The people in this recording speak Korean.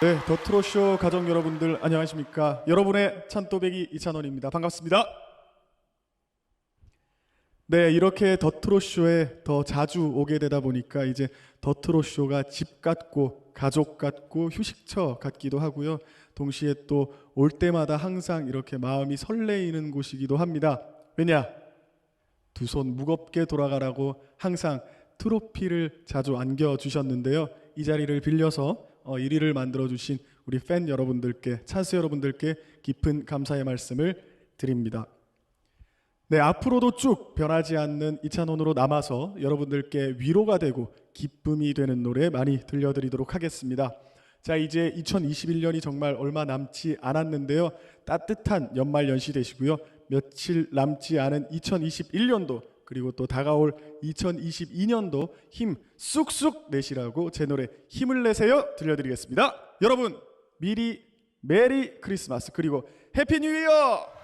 네, 더트로쇼 가족 여러분들 안녕하십니까? 여러분의 찬또배기 이찬원입니다. 반갑습니다. 네, 이렇게 더트로쇼에 더 자주 오게 되다 보니까 이제 더트로쇼가 집 같고 가족 같고 휴식처 같기도 하고요. 동시에 또 올 때마다 항상 이렇게 마음이 설레이는 곳이기도 합니다. 왜냐? 두 손 무겁게 돌아가라고 항상 트로피를 자주 안겨 주셨는데요. 이 자리를 빌려서 어, 1위를 만들어 주신 우리 팬 여러분들께 찬스 여러분들께 깊은 감사의 말씀을 드립니다. 네, 앞으로도 쭉 변하지 않는 이찬원으로 남아서 여러분들께 위로가 되고 기쁨이 되는 노래 많이 들려드리도록 하겠습니다. 자, 이제 2021년이 정말 얼마 남지 않았는데요. 따뜻한 연말 연시 되시고요. 며칠 남지 않은 2021년도 그리고 또 다가올 2022년도 힘 쑥쑥 내시라고 제 노래 힘을 내세요 들려드리겠습니다. 여러분 미리 메리 크리스마스 그리고 해피 뉴 이어!